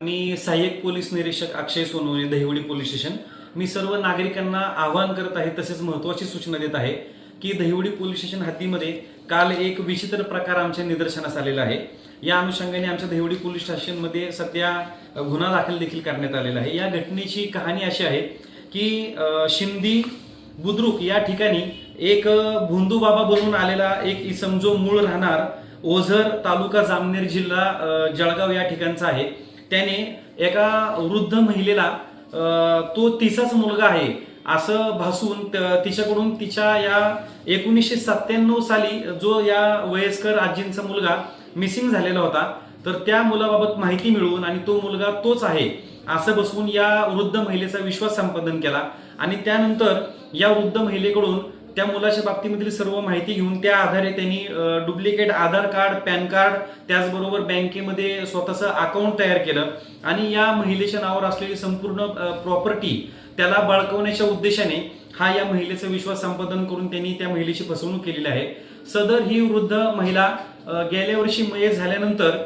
मी सहाय्यक पोलीस निरीक्षक Akshay Sonawane Dahiwadi police station. मी सर्व नागरिकांना आवाहन करत आहे तसेच महत्वाची सूचना देत आहे की दहिवडी पोलीस स्टेशन हद्दीमध्ये काल एक विचित्र प्रकार आमच्या निदर्शनास आलेला आहे. या अनुषंगाने आमच्या दहिवडी पोलीस स्टेशनमध्ये सध्या गुन्हा दाखल देखील करण्यात आलेला आहे. या घटनेची कहाणी अशी आहे की शिंदी बुद्रुक या ठिकाणी एक भोंदू बाबा बनून आलेला एक इसम जो मूळ राहणार ओझर तालुका जामनेर जिल्हा जळगाव या ठिकाणचा आहे. त्याने एका वृद्ध महिलेला तो तिचाच मुलगा आहे असं भासून त- तिच्याकडून तिच्या या एकोणीसशे सत्त्याण्णव साली जो या वयस्कर आजींचा मुलगा मिसिंग झालेला होता तर त्या मुलाबाबत माहिती मिळवून आणि तो मुलगा तोच आहे असं बसवून या वृद्ध महिलेचा विश्वास संपादन केला. आणि त्यानंतर या वृद्ध महिलेकडून त्या मुलाच्या बाबतीमधील सर्व माहिती घेऊन त्या आधारे त्यांनी duplicate Aadhaar card PAN card त्याचबरोबर बँकेमध्ये स्वतःचं अकाउंट तयार केलं. आणि या महिलेच्या नावावर असलेली संपूर्ण प्रॉपर्टी त्याला बळकवण्याच्या उद्देशाने हा या महिलेचा विश्वास संपादन करून त्यांनी त्या महिलेची फसवणूक केलेली आहे. सदर ही वृद्ध महिला गेल्या वर्षी मये झाल्यानंतर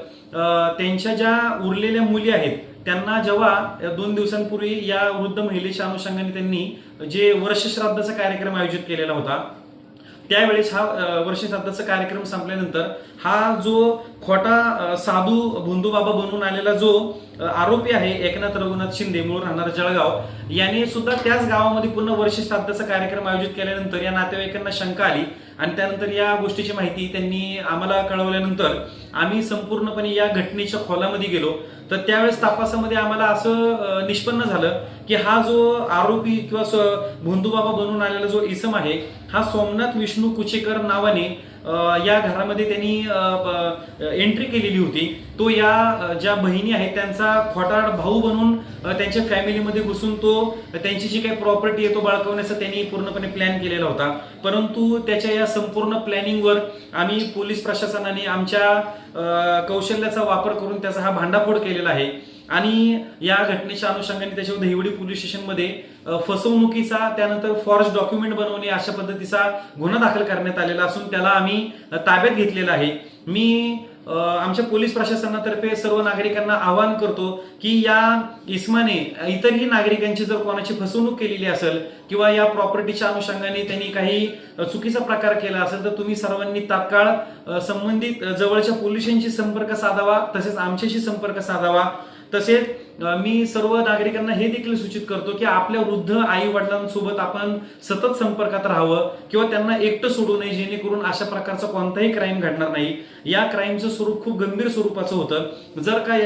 त्यांच्या ज्या उरलेल्या मुली आहेत त्यांना जेव्हा दोन दिवसांपूर्वी या वृद्ध महिलेच्या अनुषंगाने त्यांनी जे वर्षश्राद्धाचा कार्यक्रम आयोजित केलेला होता त्यावेळेस हा वर्षश्राद्धाचा कार्यक्रम संपल्यानंतर हा जो खोटा साधू साधू भोंदूबाबा बनून आलेला जो आरोपी आहे एकनाथ रघुनाथ शिंदे मूळ राहणार जळगाव याने सुद्धा त्याच गावामध्ये पुन्हा वर्षश्राद्धाचा कार्यक्रम आयोजित केल्यानंतर या नातेवाईकांना शंका आली आणि त्यानंतर या गोष्टीची माहिती त्यांनी आम्हाला कळवल्यानंतर आम्ही संपूर्णपणे या घटनेच्या खोलामध्ये गेलो. तर त्यावेळेस तपासामध्ये आम्हाला असं निष्पन्न झालं की हा जो आरोपी किंवा स- भोंदूबाबा बनून आलेला जो इसम आहे हा सोमनाथ विष्णू कुचेकर नावाने या घरामध्ये त्यांनी एंट्री केलेली होती. तो या ज्या बहिणी आहेत त्यांचा खोटाड भाऊ बनून त्यांच्या फॅमिलीमध्ये घुसून तो त्यांची जी काही प्रॉपर्टी आहे तो बाळगवण्याचा त्यांनी पूर्णपणे प्लॅन केलेला होता. परंतु त्याच्या या संपूर्ण प्लॅनिंगवर आम्ही पोलीस प्रशासनाने आमच्या कौशल्याचा वापर करून त्याचा हा भांडाफोड केलेला आहे. आणि या घटनेच्या अनुषंगाने त्याच्यावर दहिवडी पोलीस स्टेशनमध्ये फसवणुकीचा त्यानंतर फॉरेस्ट डॉक्युमेंट बनवणे अशा पद्धतीचा गुन्हा दाखल करण्यात आलेला असून त्याला आम्ही ताब्यात घेतलेला आहे. मी आमच्या पोलीस प्रशासनातर्फे सर्व नागरिकांना आवाहन करतो की या इस्माने इतरही नागरिकांची जर कोणाची फसवणूक केलेली असेल किंवा या प्रॉपर्टीच्या अनुषंगाने त्यांनी काही चुकीचा प्रकार केला असेल तर तुम्ही सर्वांनी तात्काळ संबंधित जवळच्या पोलिसांशी संपर्क साधावा तसेच आमच्याशी संपर्क साधावा. तसेच मी सर्व नागरिकांना हे देखील सूचित करतो की आपल्या वृद्ध आई वडिलांसोबत आपण सतत संपर्कात राहावं किंवा त्यांना एकटं सोडू नये जेणेकरून अशा प्रकारचा कोणताही क्राईम घडणार नाही. या क्राईमचं स्वरूप खूप गंभीर स्वरूपाचं होतं. जर का